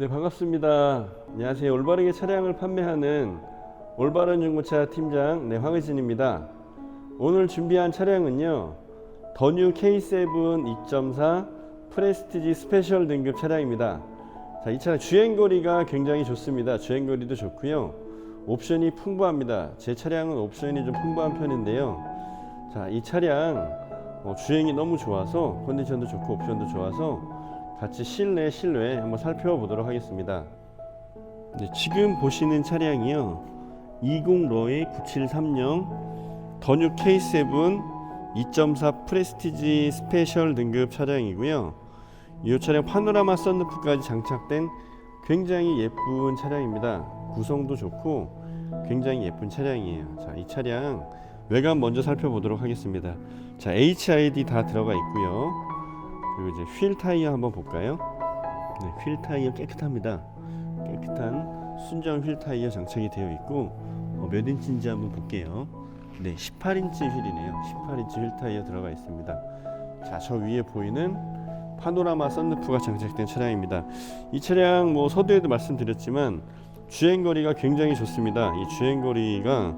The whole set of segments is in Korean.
네 반갑습니다. 안녕하세요. 올바르게 차량을 판매하는 올바른 중고차 팀장 네 황의진입니다. 오늘 준비한 차량은요 더뉴 K7 2.4 프레스티지 스페셜 등급 차량입니다. 자, 이 차량 주행거리가 굉장히 좋습니다. 주행거리도 좋고요. 옵션이 풍부합니다. 제 차량은 옵션이 좀 풍부한 편인데요. 자, 이 차량 어, 주행이 너무 좋아서 컨디션도 좋고 옵션도 좋아서 같이 실내 실외 한번 살펴보도록 하겠습니다. 네, 지금 보시는 차량이요. 20 로이 9730 더뉴 K7 2.4 프레스티지 스페셜 등급 차량이고요. 이 차량 파노라마 썬루프까지 장착된 굉장히 예쁜 차량입니다. 구성도 좋고 굉장히 예쁜 차량이에요. 자, 이 차량 외관 먼저 살펴보도록 하겠습니다. 자, HID 다 들어가 있고요. 그리고 이제 휠 타이어 한번 볼까요? 네, 휠 타이어 깨끗합니다. 깨끗한 순정 휠 타이어 장착이 되어 있고 어, 몇 인치인지 한번 볼게요. 네, 18인치 휠이네요. 18인치 휠 타이어 들어가 있습니다. 자, 저 위에 보이는 파노라마 썬루프가 장착된 차량입니다. 이 차량 뭐 서두에도 말씀드렸지만 주행 거리가 굉장히 좋습니다. 이 주행 거리가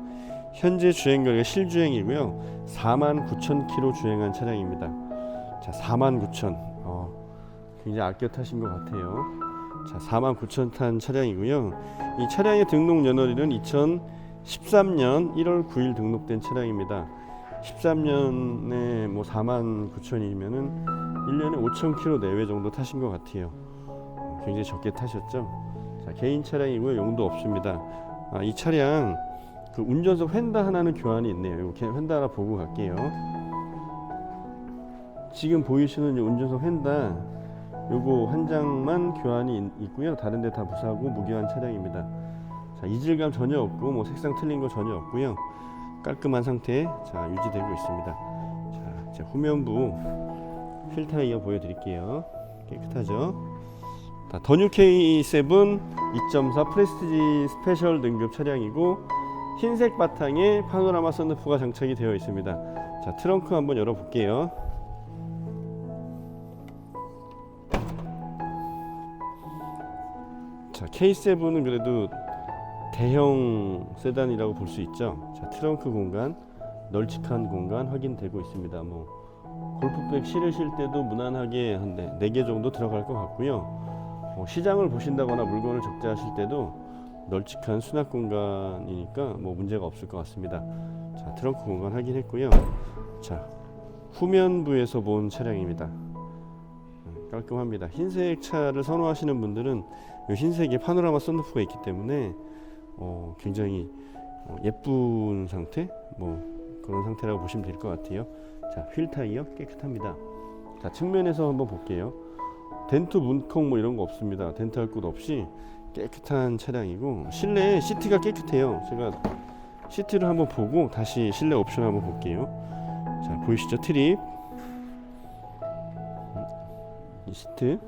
현재 주행 거리가 실주행이고요. 4만 9천 킬로 주행한 차량입니다. 자, 4만 9천. 어, 굉장히 아껴 타신 것 같아요. 자, 4만 9천 탄 차량이고요. 이 차량의 등록 연월일은 2013년 1월 9일 등록된 차량입니다. 13년에 뭐 4만 9천이면은 1년에 5천 킬로 내외 정도 타신 것 같아요. 어, 굉장히 적게 타셨죠? 자, 개인 차량이고요. 용도 없습니다. 아, 이 차량 그 운전석 휀다 하나는 교환이 있네요. 이렇게 휀다 하나 보고 갈게요. 지금 보이시는 이 운전석 휀다 요거 한 장만 교환이 있- 있고요. 다른 데 다 무사고 무교환 차량입니다. 자, 이질감 전혀 없고 뭐 색상 틀린 거 전혀 없고요. 깔끔한 상태 자, 유지되고 있습니다. 자, 이제 후면부 휠 타이어 보여 드릴게요. 깨끗하죠? 자, 더뉴 K7 2.4 프레스티지 스페셜 등급 차량이고 흰색 바탕에 파노라마 선루프가 장착이 되어 있습니다. 자, 트렁크 한번 열어 볼게요. 자, K7은 그래도 대형 세단이라고 볼 수 있죠. 자, 트렁크 공간, 널찍한 공간 확인되고 있습니다. 뭐 골프백 실으실 때도 무난하게 한네개 정도 들어갈 것 같고요. 뭐 시장을 보신다거나 물건을 적재하실 때도 널찍한 수납 공간이니까 뭐 문제가 없을 것 같습니다. 자, 트렁크 공간 확인했고요. 자, 후면부에서 본 차량입니다. 음, 깔끔합니다. 흰색 차를 선호하시는 분들은 이 흰색에 파노라마 썬루프가 있기 때문에 어, 굉장히 어, 예쁜 상태, 뭐 그런 상태라고 보시면 될 것 같아요. 자, 휠 타이어 깨끗합니다. 자, 측면에서 한번 볼게요. 덴트 문콕 뭐 이런 거 없습니다. 덴트 할것 없이 깨끗한 차량이고 실내 시트가 깨끗해요. 제가 시트를 한번 보고 다시 실내 옵션 한번 볼게요. 자, 보이시죠? 트립. 시트.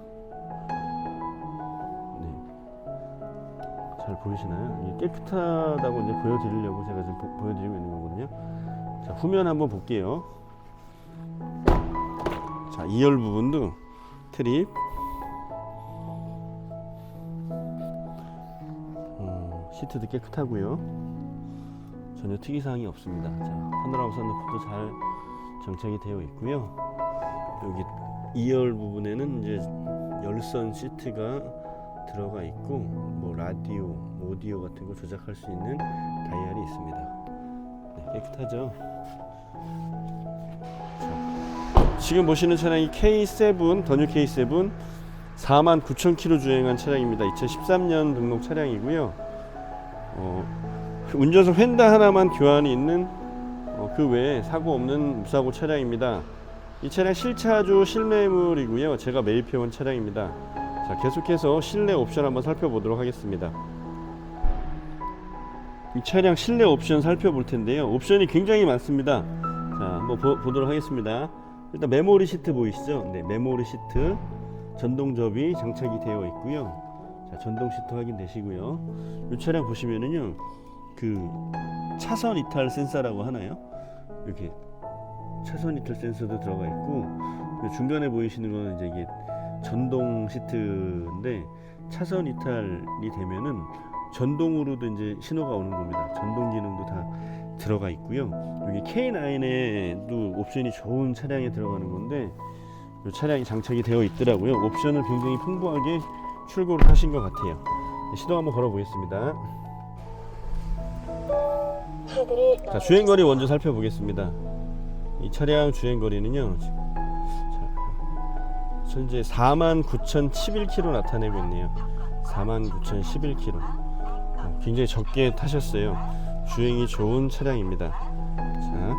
잘 보이시나요? 깨끗하다고 이제 보여드리려고 제가 지금 보, 보여드리고 있는 거거든요. 자, 후면 한번 볼게요. 자, 2열 부분도 트립. 어, 시트도 깨끗하고요. 전혀 특이사항이 없습니다. 자, 파노라마 선루프도 잘 장착이 되어 있고요. 여기 2열 부분에는 이제 열선 시트가 들어가 있고 뭐 라디오, 오디오 같은 거 조작할 수 있는 다이얼이 있습니다. 네, 깨끗하죠. 자, 지금 보시는 차량이 K7 더뉴 K7 4만 9천 킬로 주행한 차량입니다. 2013년 등록 차량이고요. 어, 운전석 휀다 하나만 교환이 있는 어, 그 외에 사고 없는 무사고 차량입니다. 이 차량 실차주 실매물이고요. 제가 매입해온 차량입니다. 자, 계속해서 실내 옵션 한번 살펴보도록 하겠습니다. 이 차량 실내 옵션 살펴볼 텐데요. 옵션이 굉장히 많습니다. 자, 한번 보, 보도록 하겠습니다. 일단 메모리 시트 보이시죠? 네, 메모리 시트 전동 접이 장착이 되어 있고요. 자, 전동 시트 확인되시고요. 이 차량 보시면은요. 그 차선 이탈 센서라고 하나요? 이렇게 차선 이탈 센서도 들어가 있고 중간에 보이시는 거는 이제 이게 전동 시트인데 차선 이탈이 되면은 전동으로도 이제 신호가 오는 겁니다. 전동 기능도 다 들어가 있고요. 여기 K9에도 옵션이 좋은 차량에 들어가는 건데 이 차량이 장착이 되어 있더라고요. 옵션을 굉장히 풍부하게 출고를 하신 것 같아요. 네, 시동 한번 걸어 보겠습니다. 자 주행 거리 먼저 살펴보겠습니다. 이 차량 주행 거리는요. 현재 49,011km 나타내고 있네요. 49,011km. 어, 굉장히 적게 타셨어요. 주행이 좋은 차량입니다. 자,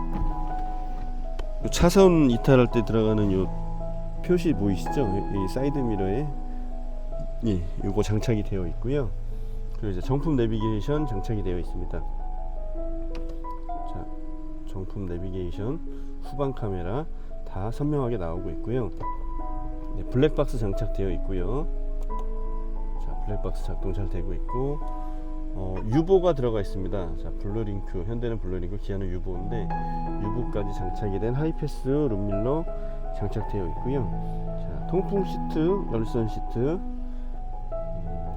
요 차선 이탈할 때 들어가는 요 표시 보이시죠? 이 사이드 미러에 예, 요거 장착이 되어 있고요. 그리고 이제 정품 내비게이션 장착이 되어 있습니다. 자, 정품 내비게이션, 후방 카메라 다 선명하게 나오고 있고요. 네, 블랙박스 장착되어 있고요. 자, 블랙박스 작동 잘 되고 있고 어, 유보가 들어가 있습니다. 자, 블루링크, 현대는 블루링크, 기아는 유보인데 유보까지 장착이 된 하이패스 룸밀러 장착되어 있고요. 자, 통풍 시트, 열선 시트, 음,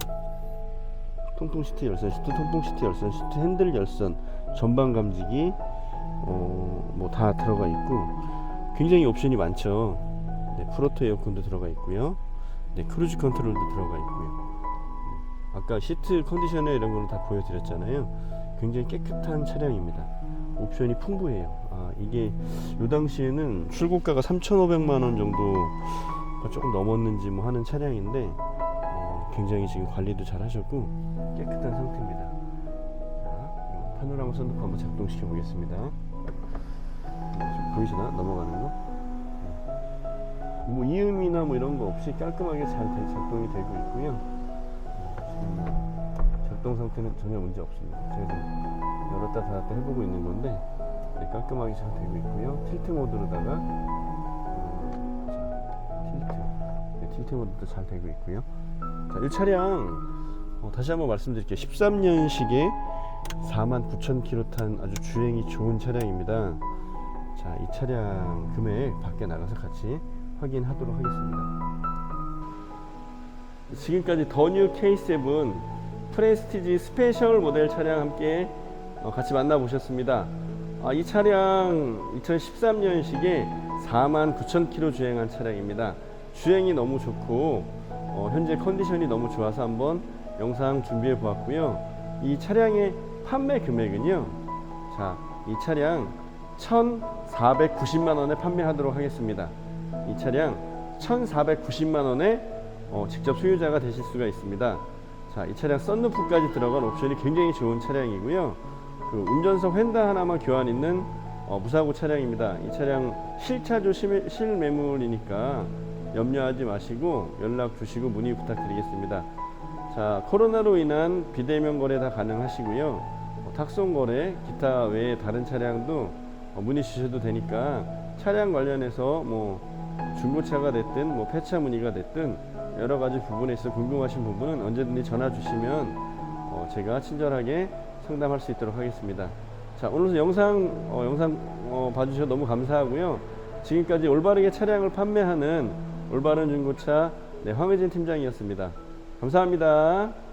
통풍 시트, 열선 시트, 통풍 시트, 열선 시트, 핸들 열선, 전방 감지기, 어, 뭐 다 들어가 있고 굉장히 옵션이 많죠. 네, 프로토 에어컨도 들어가 있고요. 네, 크루즈 컨트롤도 들어가 있고요. 아까 시트 컨디셔너 이런 거는 다 보여드렸잖아요. 굉장히 깨끗한 차량입니다. 옵션이 풍부해요. 아, 이게 요 당시에는 출고가가 3,500만 원 정도가 조금 넘었는지 뭐 하는 차량인데 어, 굉장히 지금 관리도 잘 하셨고 깨끗한 상태입니다. 자, 요 파노라마 선루프 한번 작동시켜 보겠습니다. 어, 보이시나 넘어가는. 뭐 이음이나 뭐 이런 거 없이 깔끔하게 잘 돼- 작동이 되고 있고요. 지금 작동 상태는 전혀 문제 없습니다. 지금 열었다 닫았다 해보고 있는 건데 네, 깔끔하게 잘 되고 있고요. 틸트 모드로다가 음, 자, 틸트, 네, 틸트 모드도 잘 되고 있고요. 자, 이 차량 어, 다시 한번 말씀드릴게요. 13년식에 49,000km 탄 아주 주행이 좋은 차량입니다. 자, 이 차량 금액 밖에 나가서 같이 확인하도록 하겠습니다. 지금까지 더뉴 K7 프레스티지 스페셜 모델 차량 함께 어, 같이 만나보셨습니다. 아, 이 차량 2013년식에 49,000km 주행한 차량입니다. 주행이 너무 좋고 어, 현재 컨디션이 너무 좋아서 한번 영상 준비해 보았고요. 이 차량의 판매 금액은요. 자, 이 차량 1,490만 원에 판매하도록 하겠습니다. 이 차량 1,490만 원에 어, 직접 소유자가 되실 수가 있습니다. 자, 이 차량 썬루프까지 들어간 옵션이 굉장히 좋은 차량이고요. 그 운전석 휀다 하나만 교환 있는 어, 무사고 차량입니다. 이 차량 실차조 실, 실매물이니까 염려하지 마시고 연락 주시고 문의 부탁드리겠습니다. 자, 코로나로 인한 비대면 거래 다 가능하시고요. 어, 탁송 거래, 기타 외에 다른 차량도 어, 문의 주셔도 되니까 차량 관련해서 뭐 중고차가 됐든 뭐 폐차 문의가 됐든 여러 가지 부분에 있어 궁금하신 부분은 언제든지 전화 주시면 어, 제가 친절하게 상담할 수 있도록 하겠습니다. 자 오늘 영상 어, 영상 어, 봐주셔서 너무 감사하고요. 지금까지 올바르게 차량을 판매하는 올바른 중고차 네, 황혜진 팀장이었습니다. 감사합니다.